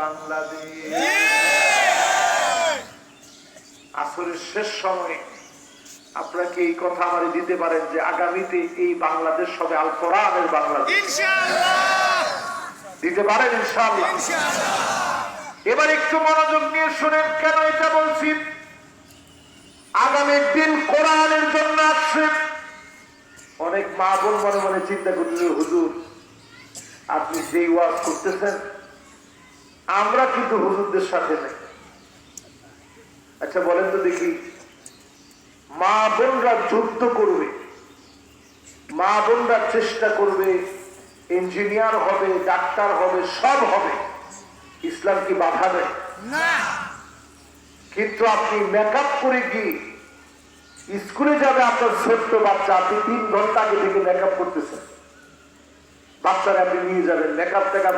বাংলাদেশ। আসরের শেষ সময়ে আপনারা এই কথা আমার দিতে পারেন যে আগামীতে এই বাংলাদেশ হবে আল কোরআনের বাংলাদেশ। দিতে পারেন ইনশাআল্লাহ। এবার একটু মনোযোগ নিয়ে শুনেন কেন এটা বলছি? আগামী দিন কোরআনের জন্য আসছে। অনেক মা বোন মনে মনে চিন্তা করছিল হুজুর আপনি যেই ওয়াজ করতেছেন আমরা কিন্তু হুজুরদের সাথে নেই। আচ্ছা বলেন তো দেখি। মা বোনরা যুদ্ধ করবে মা বোনরা চেষ্টা করবে ইঞ্জিনিয়ার হবে ডাক্তার হবে সব হবে। ইসলাম কি বাধা দেয়? কিন্তু আপনি মেকআপ করে গিয়ে স্কুলে যাবে আপনার ছোট্ট বাচ্চা আপনি তিন ঘণ্টা আগে থেকে মেকআপ করতেছেন। বাচ্চারা আপনি নিয়ে যাবেন মেকআপ টেকআপ